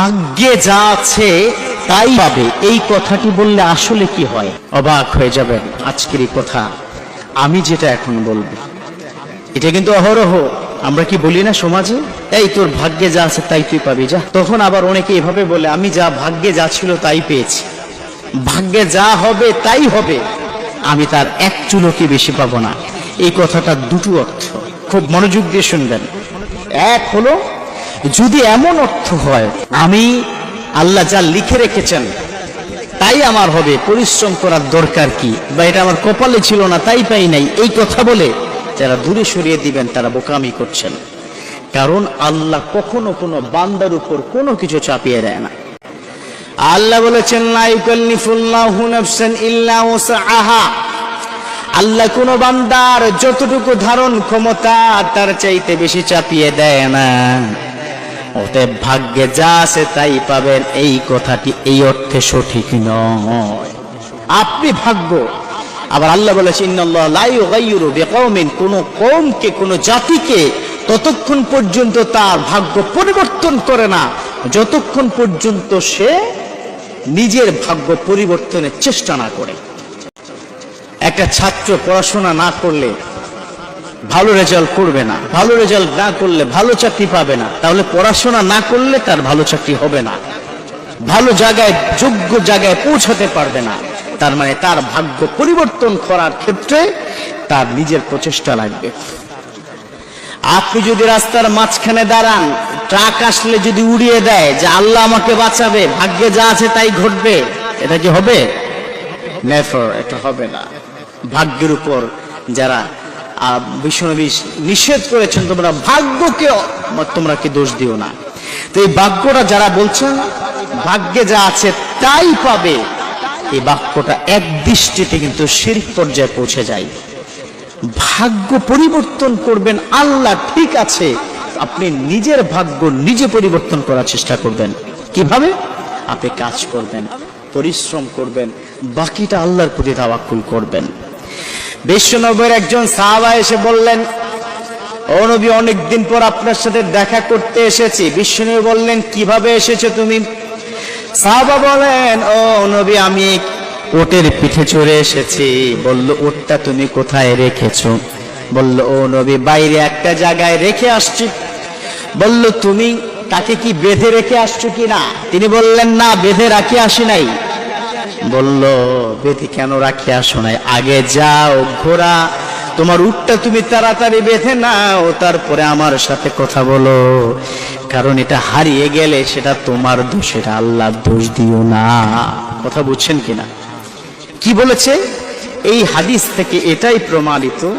ভাগ্যে যা আছে তাই পাবে। এই কথাটি বললে আসলে কি হয়? অবাক হয়ে যাবেন আজকের এই কথা। আমি যেটা এখন বলব, এটা কিন্তু অহরহ। আমরা কি বলি না সমাজে? এই তোর ভাগ্যে যা আছে তাই তুই পাবি, যা। তখন আবার অনেকে এভাবে বলে, আমি যা ভাগ্যে যা ছিল তাই পেয়েছি। ভাগ্যে যা হবে তাই হবে। আমি তার এক চুলো কি বেশি পাবো না। এই কথাটা দুটো অর্থ। খুব মনোযোগ দিয়ে শুনবেন। এক হলো যদি এমন অর্থ হয়, আমি আল্লাহ যা লিখে রেখেছেন, তাই আমার হবে। পরিশ্রম করার দরকার কি? বা এটা আমার কপালে ছিল না, তাই পাই নাই। এই কথা বলে যারা দূরে সরিয়ে দিবেন, তারা বোকামি করছেন। কারণ আল্লাহ কখনো কোনো বান্দার উপর কোনো কিছু চাপিয়ে দেয় না। আল্লাহ বলেছেন আল্লাহ কোন বান্দার যতটুকু ধারণ ক্ষমতা, তার চাইতে বেশি চাপিয়ে দেয় না। অতএব ভাগ্যে যা আছে তাই পাবেন। এই কথাটি এই অর্থে সঠিক নয়। আপনি ভাগ্য। আবার আল্লাহ বলেছে, ইন্নাল্লাহ লা ইউগাইয়িরু বিকওমিন। কোন কওমকে, কোন জাতিকে ততক্ষণ পর্যন্ত তার ভাগ্য পরিবর্তন করে না। যতক্ষণ পর্যন্ত সে নিজের ভাগ্য পরিবর্তনের চেষ্টা না করে। একটা ছাত্র পড়াশোনা না করলে ভালো রেজাল্ট করবে না, ভালো রেজাল্ট না করলে ভালো চাকরি পাবে না, তাহলে পড়াশোনা না করলে তার ভালো চাকরি হবে না। ভালো জায়গায়, যোগ্য জায়গায় পৌঁছাতে পারবে না, তার মানে তার ভাগ্য পরিবর্তন করার ক্ষেত্রে তার নিজের প্রচেষ্টা লাগবে। আপনি যদি রাস্তার মাঝখানে দাঁড়ান, ট্রাক আসলে যদি উড়িয়ে দেয় যে আল্লাহ আমাকে বাঁচাবে, ভাগ্যে যা আছে তাই ঘটবে, এটা কি হবে? এটা হবে না। ভাগ্যের উপর যারা বিশ্বনবী নিষেধ করেছেন, তোমরা ভাগ্যকে, তোমরা কি দোষ দিও না। তো এই বাক্যটা যারা বলছেন, ভাগ্যে যা আছে তাই পাবে। এই বাক্যটা এক দৃষ্টিতে কিন্তু শিরিক পর্যায়ে পৌঁছে যায়। ভাগ্য পরিবর্তন করবেন, আল্লাহ ঠিক আছে, আপনি নিজের ভাগ্য নিজে পরিবর্তন করার চেষ্টা করবেন। কীভাবে? আপনি কাজ করবেন, পরিশ্রম করবেন, বাকিটা আল্লাহর প্রতি তাওয়াক্কুল করবেন। বিশ্বনবের একজন সাহাবা এসে বললেন, ও নবী, অনেকদিন পর আপনার সাথে দেখা করতে এসেছি। বিশ্বনবী বললেন, কীভাবে এসেছ তুমি? সাহাবা বলেন, ও নবী, আমি ওটের পিঠে চড়ে এসেছি। বলল, ওটটা তুমি কোথায় রেখেছো? বলল, ও নবী, বাইরে একটা জায়গায় রেখে আসছি। বলল, তুমি তাকে কি বেঁধে রেখে আসছো কি না তিনি বললেন, না, বেঁধে রাখি আসি নাই। বলল বেঁধে কেন রাখি আসো নাই? আগে যাও ঘোরা তোমার উটটা তুমি তাড়াতাড়ি বেঁধে নাও, তারপরে আমার সাথে কথা বলো। কারণ এটা হারিয়ে গেলে সেটা তোমার দোষ এটা দোষ দিও না। কথা বুঝছেন কিনা? কি বলেছে? এই হাদিস থেকে এটাই প্রমাণিত